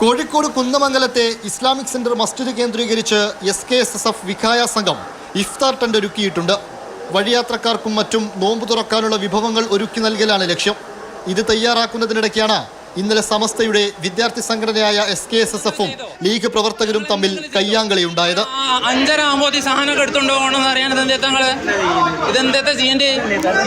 കോഴിക്കോട് കുന്നമംഗലത്തെ Islamic centre മസ്ജിദ് കേന്ദ്രീകരിച്ച് S K S S F Vikhaya സംഘം ഇഫ്താർ ടെന്റ് ഒരുക്കിയിട്ടുണ്ട്. വഴിയാത്രക്കാർക്കും മറ്റും നോമ്പ് തുറക്കാനുള്ള വിഭവങ്ങൾ ഒരുക്കി നൽകലാണ് ലക്ഷ്യം. ഇത് തയ്യാറാക്കുന്നതിനിടയ്ക്കാണ് ഇന്നലെ സമസ്തയുടെ വിദ്യാർത്ഥി സംഘടനയായ എസ് കെ എസ് എസ് എഫും ലീഗ് പ്രവർത്തകരും തമ്മിൽ കയ്യാങ്കളിയുണ്ടായത് ഉണ്ടായത്. ആകുമ്പോൾ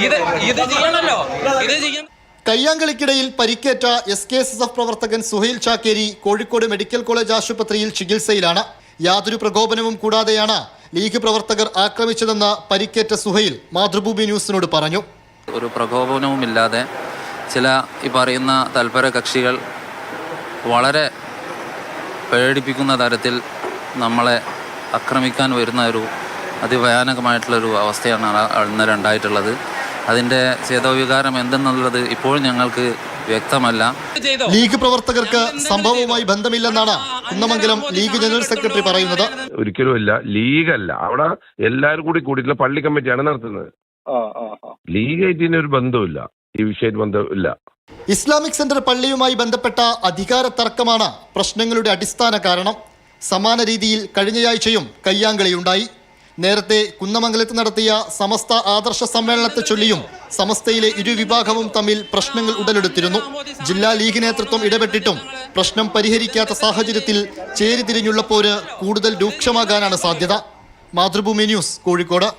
ഇത് ഇത് ചെയ്യണല്ലോ. ഇത് ചെയ്യണം കയ്യാങ്കളിക്കിടയിൽ പരിക്കേറ്റ S K S S F പ്രവർത്തകൻ സുഹൈൽ ചാക്കേരി കോഴിക്കോട് മെഡിക്കൽ കോളേജ് ആശുപത്രിയിൽ ചികിത്സയിലാണ്. യാതൊരു പ്രകോപനവും കൂടാതെയാണ് ലീഗ് പ്രവർത്തകർ ആക്രമിച്ചതെന്ന് പരിക്കേറ്റ സുഹൈൽ മാതൃഭൂമി ന്യൂസിനോട് പറഞ്ഞു. ഒരു പ്രകോപനവുമില്ലാതെ ചില ഈ പറയുന്ന തൽപര കക്ഷികൾ വളരെ പേടിപ്പിക്കുന്ന തരത്തിൽ നമ്മളെ ആക്രമിക്കാൻ വരുന്ന ഒരു അതിഭയാനകമായിട്ടുള്ളൊരു അവസ്ഥയാണ് അന്നേരം ഉണ്ടായിട്ടുള്ളത് അതിന്റെ ചേതോവികാരം എന്തെന്നുള്ളത് ഇപ്പോൾ ഞങ്ങൾക്ക് വ്യക്തമല്ല. ലീഗ് പ്രവർത്തകർക്ക് സംഭവവുമായി ബന്ധമില്ലെന്നാണ് കുന്നമംഗലം ലീഗ് ജനറൽ സെക്രട്ടറി പറയുന്നത്. ഒരിക്കലും ഇല്ല. അല്ല അവിടെ എല്ലാവരും കൂടി കൂടിയിട്ടുള്ള പള്ളി കമ്മിറ്റിയാണ് നടത്തുന്നത്. ലീഗായിട്ട് ഇതിന് ഒരു ബന്ധമില്ല ഈ വിഷയത്തിൽ ബന്ധമില്ല. ഇസ്ലാമിക് സെന്റർ പള്ളിയുമായി ബന്ധപ്പെട്ട അധികാര തർക്കമാണ് പ്രശ്നങ്ങളുടെ അടിസ്ഥാന കാരണം. സമാന രീതിയിൽ കഴിഞ്ഞയാഴ്ചയും കയ്യാങ്കളിയുണ്ടായി. നേരത്തെ കുന്നമംഗലത്ത് നടത്തിയ സമസ്ത ആദർശ സമ്മേളനത്തെ ചൊല്ലിയും സമസ്തയിലെ ഇരുവിഭാഗവും തമ്മിൽ പ്രശ്നങ്ങൾ ഉടലെടുത്തിരുന്നു. ജില്ലാ ലീഗ് നേതൃത്വം ഇടപെട്ടിട്ടും പ്രശ്നം പരിഹരിക്കാത്ത സാഹചര്യത്തിൽ ചേരിതിരിഞ്ഞുള്ള പോര് കൂടുതൽ രൂക്ഷമാകാനാണ് സാധ്യത. മാതൃഭൂമി ന്യൂസ് കോഴിക്കോട്.